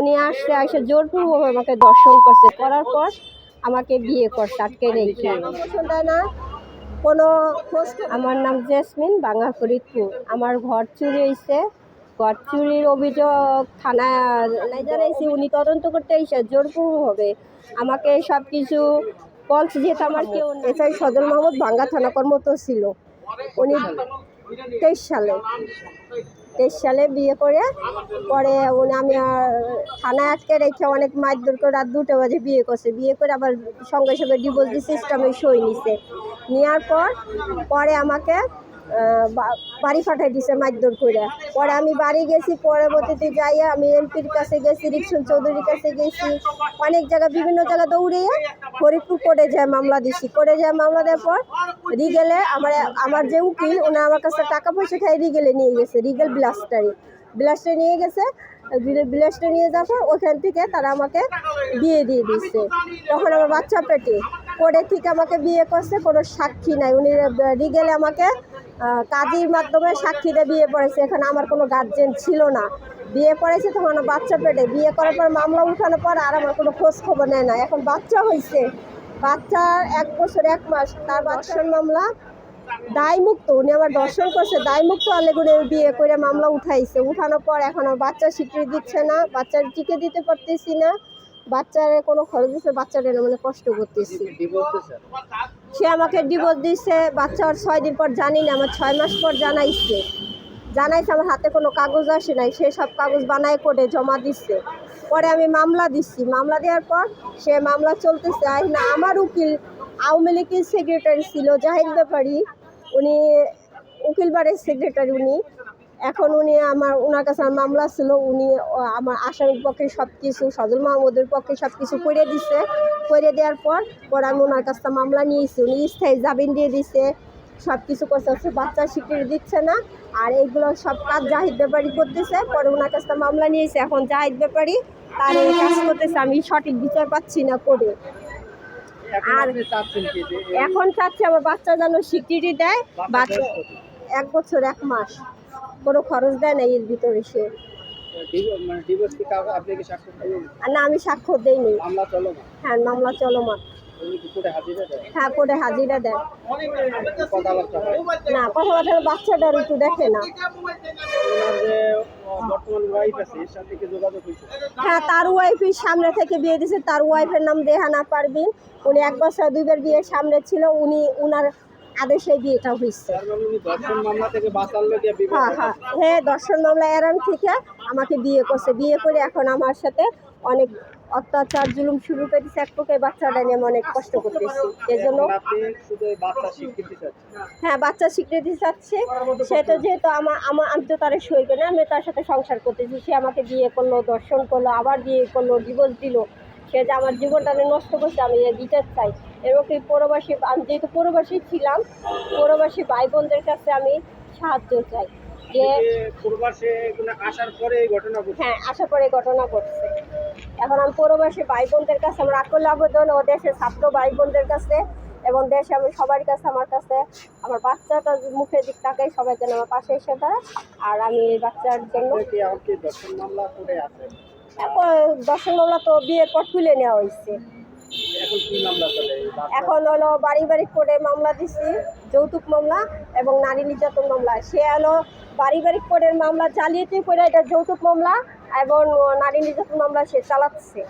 উনি আসছে এসে জোরপূর্বক আমাকে দর্শন করছে। করার পর আমাকে বিয়ে করছে আটকে রেখে না কোনো খোঁজ আমার নাম জেসমিন বাংলা ফরিদপুর। আমার ঘর চুরি হয়েছে ঘর চুরির অভিযোগ থানায় জানাইছি। উনি তদন্ত করতে এসে জোরপূর্ব হবে আমাকে সব কিছু বলছে যেহেতু আমার কেউ এসআই সদর মাহমুদ ভাঙ্গা থানা কর্মরত ছিল। উনি তেইশ সালে। তেইশ সালে বিয়ে করে, পরে উনি আমি থানায় আটকে রেখে অনেক মারধর করে রাত দুটো বাজে বিয়ে করছে। বিয়ে করে আবার সঙ্গে সঙ্গে ডিভোর্স সিস্টেমে সই নিছে। নেওয়ার পর, পরে আমাকে বাড়ি পাঠাই দিছে মারধর করে পরে আমি বাড়ি গেছি, পরবর্তীতে যাইয়া আমি এমপির কাছে গেছি রিক্সন চৌধুরীর কাছে গেছি। অনেক জায়গা, বিভিন্ন জায়গা দৌড়ে ফরিদপুর করে যায় মামলা দিছি। করে যায় মামলা দেওয়ার পর রিগেলে আমার আমার যে উকিল, উনি আমার কাছে টাকা পয়সা খাই রিগেলে নিয়ে গেছে, রিগেল ব্লাস্টারে। ব্লাস্টারে নিয়ে গেছে ব্লাস্টারে নিয়ে পর ওখান থেকে তারা আমাকে বিয়ে দিয়ে দিচ্ছে তখন আমার বাচ্চা পেটে। করে ঠিক আমাকে বিয়ে করছে, কোনো সাক্ষী নাই। উনি রিগেলে আমাকে কাজীর মাধ্যমে সাক্ষীতে বিয়ে পড়েছে। এখানে আমার কোনো গার্জেন ছিল না। বিয়ে পড়েছে তখন বাচ্চা পেটে। বিয়ে করার পর মামলা উঠানোর পর আর আমার কোনো খোঁজ খবর নেয় না। এখন বাচ্চা হয়েছে। বাচ্চার এক বছর এক মাস। তার বাচ্চার মামলা দায়মুক্ত। উনি আমার দর্শন করছে। দায়মুক্ত আলেগুনে বিয়ে করে মামলা উঠাইছে। উঠানোর পর এখন আমার বাচ্চা স্বীকৃতি দিচ্ছে না। বাচ্চার টিকে দিতে পারতেছি না। বাচ্চার কোনো খরচ দিচ্ছে বাচ্চাটা মানে কষ্ট করতেছি। সে আমাকে ডিভোর্স দিচ্ছে বাচ্চা ওর ছয় দিন পর জানি না, আমার ছয় মাস পর জানাইছে। জানাইছে আমার হাতে কোনো কাগজ আসে নাই, সে সব কাগজ বানায় করে জমা দিচ্ছে পরে আমি মামলা দিচ্ছি মামলা দেওয়ার পর সে মামলা চলতেছে। আর না, আমার উকিল, আওয়ামী লীগের সেক্রেটারি ছিল জাহিদ ব্যাপারী। উনি উকিল বাড়ির সেক্রেটারি উনি এখন উনি আমার ওনার কাছে মামলা ছিল উনি আমার আসামির পক্ষে সব কিছু সজল মাহমুদের পক্ষে সব কিছু করে দিছে। করে দেওয়ার পর পর আমি ওনার কাছে মামলা নিয়েছি উনি স্থায়ী জামিন দিয়ে দিছে। সব কিছু করছে হচ্ছে বাচ্চা স্বীকৃতি দিচ্ছে না আর এইগুলো সব কাজ জাহিদ ব্যাপারী করতেছে। পরে ওনার কাছে মামলা নিয়েছে এখন জাহিদ ব্যাপারী তার এই কাজ করতেছে আমি সঠিক বিচার পাচ্ছি না করে। আর এখন চাচ্ছে আমার বাচ্চা যেন স্বীকৃতি দেয় বাচ্চা এক বছর এক মাস। কোনো খরচ দেয় না এর ভিতরে সে মানে না আমি স্বাক্ষর দেইনি। হ্যাঁ মামলা চলমান। কি কোর্টে হাজিরা হ্যাঁ হয়? না কথাবার্তা বাচ্চাটার একটু দেখে না। হ্যাঁ তার ওয়াইফের সামনে থেকে বিয়ে দিয়েছে তার ওয়াইফের নাম রেহানা পারবিন উনি এক বছর দুইবার বিয়ের সামনে ছিল। উনি উনার আদেশে বিয়েটা হয়েছে। মানে হ্যাঁ হ্যাঁ। হ্যাঁ দর্শন মামলা এরান থেকে আমাকে বিয়ে করছে। বিয়ে করে এখন আমার সাথে অনেক অত্যাচার জুলুম শুরু করে দিচ্ছে এক পক্ষে বাচ্চাটা নিয়ে অনেক কষ্ট করতেছি। এই জন্য এখন আপনি শুধু এই বাচ্চা স্বীকৃতি চাচ্ছেন? হ্যাঁ বাচ্চা স্বীকৃতি চাচ্ছে। সে তো যেহেতু আমার আমার আমি তো তার সই করি না, আমি তার সাথে সংসার করতেছি। সে আমাকে বিয়ে করল দর্শন করল আবার বিয়ে করল ডিভোর্স দিল। সে যে আমার জীবনটা আমি নষ্ট করছে আমি বিচার চাই। এবং কি পরবাসী আমি যেহেতু পরবাসী ছিলাম পরবাসী ভাই বোনদের কাছে আমি সাহায্য চাই যে পূর্বাসে আসার পরে ঘটনা হ্যাঁ আশা করে ঘটনা ঘটছে। এখন আমি পরবাসী ভাই বোনদের কাছে আমার আকুল আবেদন ও দেশের ছাত্র ভাই বোনদের কাছে এবং দেশে আমি সবার কাছে আমার কাছে আমার বাচ্চাটার মুখের দিক তাকাই সবাই যেন আমার পাশে এসে দাঁড়ায়। আর আমি এই বাচ্চার জন্য মামলা করে আছে দর্শন মামলা তো বিয়ের পর তুলে নেওয়া হয়েছে। এখন হলো বাড়ি বাড়ি করে মামলা দিছি যৌতুক মামলা এবং নারী নির্যাতন মামলা। সে হলো বাড়ি বাড়ি করে মামলা জালিয়াতি করে এটা যৌতুক মামলা এবং নারী নির্যাতন মামলা সে চালাচ্ছে।